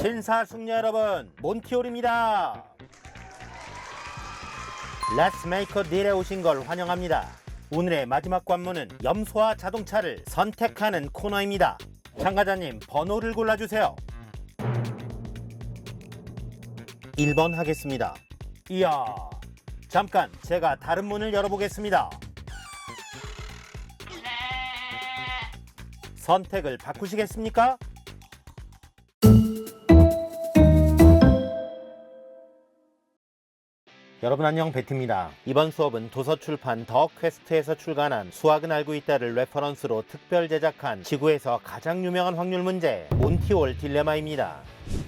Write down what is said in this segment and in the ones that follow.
신사 숙녀 여러분 몬티올입니다. A deal에 오신 걸 환영합니다. 오늘의 마지막 관문은 염소와 자동차를 선택하는 코너입니다. 참가자님 번호를 골라주세요. 1번 하겠습니다. 이야 잠깐 제가 다른 문을 열어보겠습니다. 선택을 바꾸시겠습니까? 여러분 안녕 베트입니다. 이번 수업은 도서출판 더 퀘스트에서 출간한 수학은 알고 있다를 레퍼런스로 특별 제작한 지구에서 가장 유명한 확률 문제 몬티올 딜레마입니다.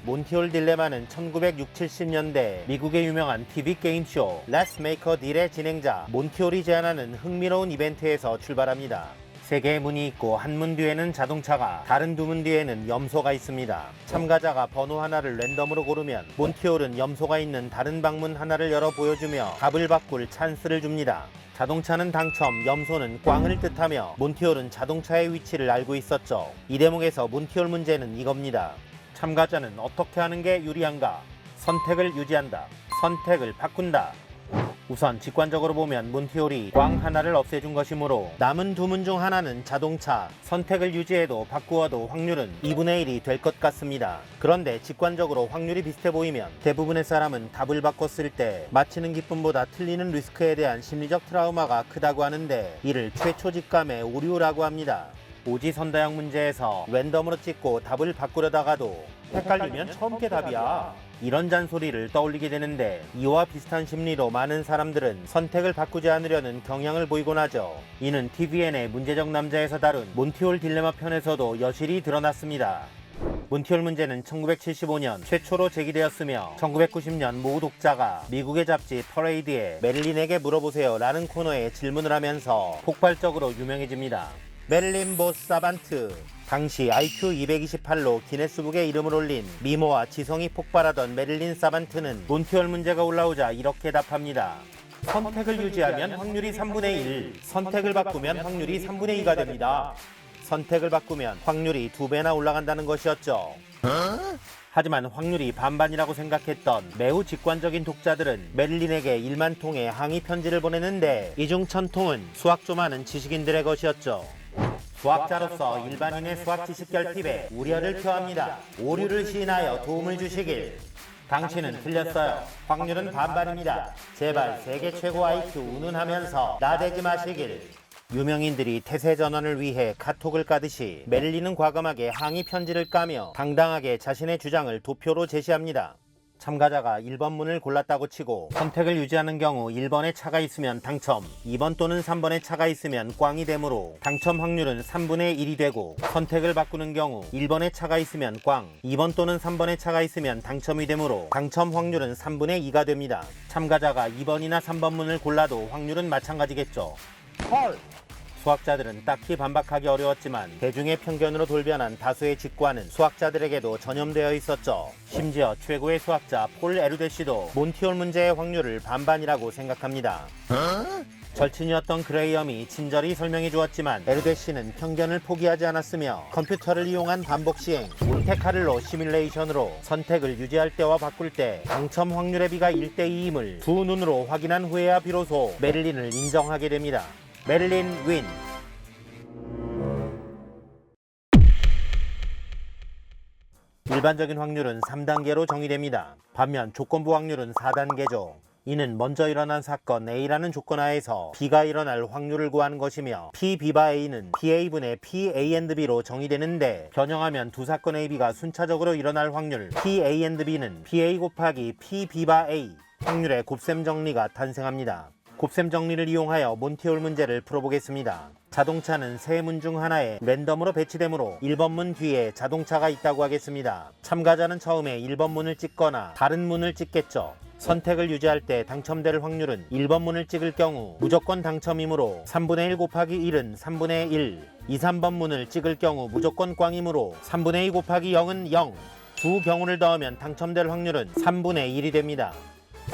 몬티올 딜레마는 1960, 70년대 미국의 유명한 TV 게임쇼 Make a Deal의 진행자 몬티올이 제안하는 흥미로운 이벤트에서 출발합니다. 세 개의 문이 있고 한 문 뒤에는 자동차가 다른 두 문 뒤에는 염소가 있습니다. 참가자가 번호 하나를 랜덤으로 고르면 몬티올은 염소가 있는 다른 방문 하나를 열어 보여주며 답을 바꿀 찬스를 줍니다. 자동차는 당첨, 염소는 꽝을 뜻하며 몬티올은 자동차의 위치를 알고 있었죠. 이 대목에서 몬티올 문제는 이겁니다. 참가자는 어떻게 하는 게 유리한가? 선택을 유지한다. 선택을 바꾼다. 우선 직관적으로 보면 몬티올이 꽝 하나를 없애준 것이므로 남은 두 문 중 하나는 자동차 선택을 유지해도 바꾸어도 확률은 2분의 1이 될 것 같습니다. 그런데 직관적으로 확률이 비슷해 보이면 대부분의 사람은 답을 바꿨을 때 맞히는 기쁨보다 틀리는 리스크에 대한 심리적 트라우마가 크다고 하는데 이를 최초 직감의 오류라고 합니다. 오지선다형 문제에서 랜덤으로 찍고 답을 바꾸려다가도 헷갈리면 처음 게 답이야. 이런 잔소리를 떠올리게 되는데 이와 비슷한 심리로 많은 사람들은 선택을 바꾸지 않으려는 경향을 보이곤 하죠. 이는 TVN의 문제적 남자에서 다룬 몬티올 딜레마 편에서도 여실히 드러났습니다. 몬티올 문제는 1975년 최초로 제기되었으며 1990년 모 독자가 미국의 잡지 퍼레이드에 메릴린에게 물어보세요 라는 코너에 질문을 하면서 폭발적으로 유명해집니다. 보스 사반트 당시 IQ 228로 기네스북에 이름을 올린 미모와 지성이 폭발하던 메릴린 사반트는 몬티올 문제가 올라오자 이렇게 답합니다. 선택을 유지하면 확률이 3분의 1, 선택을 바꾸면 확률이 3분의 2가 됩니다. 선택을 바꾸면 확률이 두 배나 올라간다는 것이었죠. 하지만 확률이 반반이라고 생각했던 매우 직관적인 독자들은 메릴린에게 1만 통의 항의 편지를 보내는데 이 중 천통은 수학 좀 아는 지식인들의 것이었죠. 수학자로서 일반인의 수학 지식 결핍에 우려를 표합니다. 오류를 시인하여 도움을 주시길. 당신은 틀렸어요. 확률은 반반입니다. 제발 세계 최고 IQ 운운하면서 나대지 마시길. 유명인들이 태세 전환을 위해 카톡을 까듯이 메릴린은 과감하게 항의 편지를 까며 당당하게 자신의 주장을 도표로 제시합니다. 참가자가 1번 문을 골랐다고 치고 선택을 유지하는 경우 1번에 차가 있으면 당첨, 2번 또는 3번에 차가 있으면 꽝이 되므로 당첨 확률은 3분의 1이 되고 선택을 바꾸는 경우 1번에 차가 있으면 꽝, 2번 또는 3번에 차가 있으면 당첨이 되므로 당첨 확률은 3분의 2가 됩니다. 참가자가 2번이나 3번 문을 골라도 확률은 마찬가지겠죠. 헐! 수학자들은 딱히 반박하기 어려웠지만 대중의 편견으로 돌변한 다수의 직관은 수학자들에게도 전염되어 있었죠. 심지어 최고의 수학자 폴 에르데 씨도 몬티올 문제의 확률을 반반이라고 생각합니다. 절친이었던 그레이엄이 친절히 설명해 주었지만 에르데 씨는 편견을 포기하지 않았으며 컴퓨터를 이용한 반복 시행, 몬테카를로 시뮬레이션으로 선택을 유지할 때와 바꿀 때 당첨 확률의 비가 1대2임을 두 눈으로 확인한 후에야 비로소 메릴린을 인정하게 됩니다. 메릴린 윈 일반적인 확률은 3단계로 정의됩니다. 반면 조건부 확률은 4단계죠. 이는 먼저 일어난 사건 A라는 조건 하에서 B가 일어날 확률을 구하는 것이며 P, B바 A는 PA분의 P, A, and B로 정의되는데 변형하면 두 사건 A, B가 순차적으로 일어날 확률 P, A, and B는 PA 곱하기 P, B바 A 확률의 곱셈 정리가 탄생합니다. 곱셈 정리를 이용하여 몬티올 문제를 풀어보겠습니다. 자동차는 세 문 중 하나에 랜덤으로 배치되므로 1번 문 뒤에 자동차가 있다고 하겠습니다. 참가자는 처음에 1번 문을 찍거나 다른 문을 찍겠죠. 선택을 유지할 때 당첨될 확률은 1번 문을 찍을 경우 무조건 당첨이므로 3분의 1 곱하기 1은 3분의 1, 2, 3번 문을 찍을 경우 무조건 꽝이므로 3분의 2 곱하기 0은 0. 두 경우를 더하면 당첨될 확률은 3분의 1이 됩니다.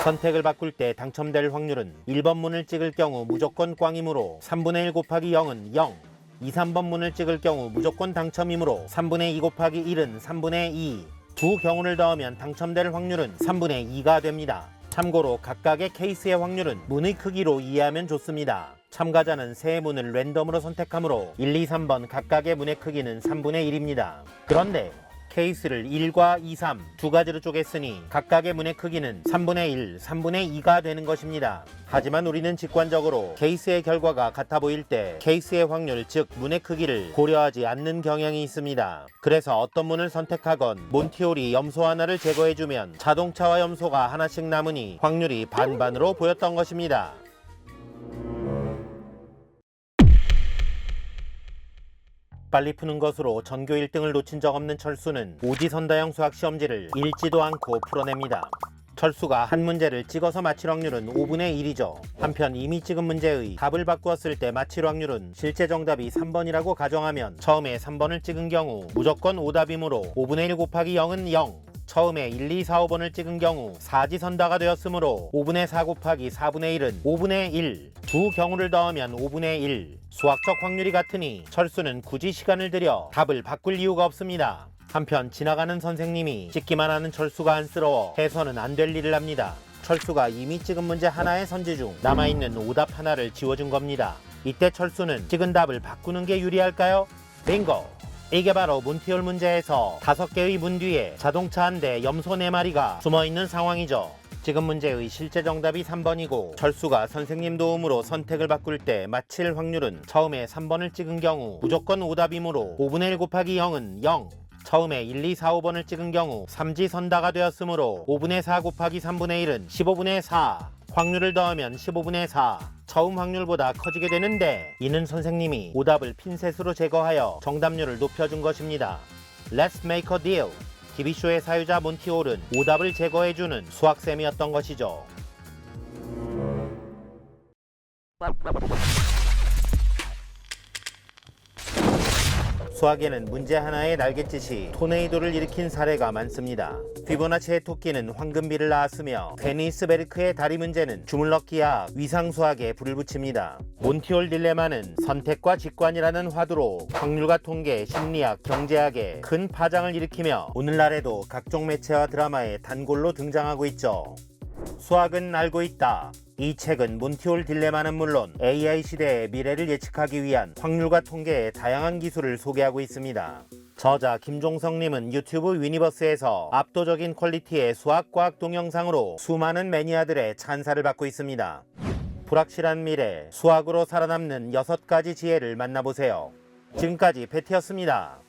선택을 바꿀 때 당첨될 확률은 1번 문을 찍을 경우 무조건 꽝이므로 3분의 1 곱하기 0은 0. 2, 3번 문을 찍을 경우 무조건 당첨이므로 3분의 2 곱하기 1은 3분의 2. 두 경우를 더하면 당첨될 확률은 3분의 2가 됩니다. 참고로 각각의 케이스의 확률은 문의 크기로 이해하면 좋습니다. 참가자는 세 문을 랜덤으로 선택하므로 1, 2, 3번 각각의 문의 크기는 3분의 1입니다. 그런데 케이스를 1과 2, 3 두 가지로 쪼갰으니 각각의 문의 크기는 3분의 1, 3분의 2가 되는 것입니다. 하지만 우리는 직관적으로 케이스의 결과가 같아 보일 때 케이스의 확률, 즉 문의 크기를 고려하지 않는 경향이 있습니다. 그래서 어떤 문을 선택하건 몬티올이 염소 하나를 제거해주면 자동차와 염소가 하나씩 남으니 확률이 반반으로 보였던 것입니다. 빨리 푸는 것으로 전교 1등을 놓친 적 없는 철수는 오지선다형 수학 시험지를 읽지도 않고 풀어냅니다. 철수가 한 문제를 찍어서 맞힐 확률은 5분의 1이죠. 한편 이미 찍은 문제의 답을 바꾸었을 때 맞힐 확률은 실제 정답이 3번이라고 가정하면 처음에 3번을 찍은 경우 무조건 오답이므로 5분의 1 곱하기 0은 0. 처음에 1, 2, 4, 5번을 찍은 경우 사지선다가 되었으므로 5분의 4 곱하기 4분의 1은 5분의 1. 두 경우를 더하면 5분의 1. 수학적 확률이 같으니 철수는 굳이 시간을 들여 답을 바꿀 이유가 없습니다. 한편 지나가는 선생님이 찍기만 하는 철수가 안쓰러워 해서는 안 될 일을 합니다. 철수가 이미 찍은 문제 하나의 선지 중 남아있는 오답 하나를 지워준 겁니다. 이때 철수는 찍은 답을 바꾸는 게 유리할까요? 빙고! 이게 바로 문티올 문제에서 다섯 개의 문 뒤에 자동차 한 대, 염소 네 마리가 숨어 있는 상황이죠. 지금 문제의 실제 정답이 3번이고 철수가 선생님 도움으로 선택을 바꿀 때 맞힐 확률은 처음에 3번을 찍은 경우 무조건 오답이므로 5분의 1 곱하기 0은 0. 처음에 1, 2, 4, 5번을 찍은 경우 삼지선다가 되었으므로 5분의 4 곱하기 3분의 1은 15분의 4. 확률을 더하면 15분의 4. 처음 확률보다 커지게 되는데 이는 선생님이 오답을 핀셋으로 제거하여 정답률을 높여준 것입니다. Let's make a deal. TV쇼의 사유자 몬티올은 오답을 제거해주는 수학쌤이었던 것이죠. 수학에는 문제 하나의 날갯짓이 토네이도를 일으킨 사례가 많습니다. 피보나치의 토끼는 황금비를 낳았으며 페니스베르크의 다리 문제는 주물럭기와 위상수학에 불을 붙입니다. 몬티올 딜레마는 선택과 직관이라는 화두로 확률과 통계, 심리학, 경제학에 큰 파장을 일으키며 오늘날에도 각종 매체와 드라마에 단골로 등장하고 있죠. 수학은 알고 있다. 이 책은 몬티올 딜레마는 물론 AI 시대의 미래를 예측하기 위한 확률과 통계의 다양한 기술을 소개하고 있습니다. 저자 김종성님은 유튜브 위니버스에서 압도적인 퀄리티의 수학과학 동영상으로 수많은 매니아들의 찬사를 받고 있습니다. 불확실한 미래, 수학으로 살아남는 6가지 지혜를 만나보세요. 지금까지 베티였습니다.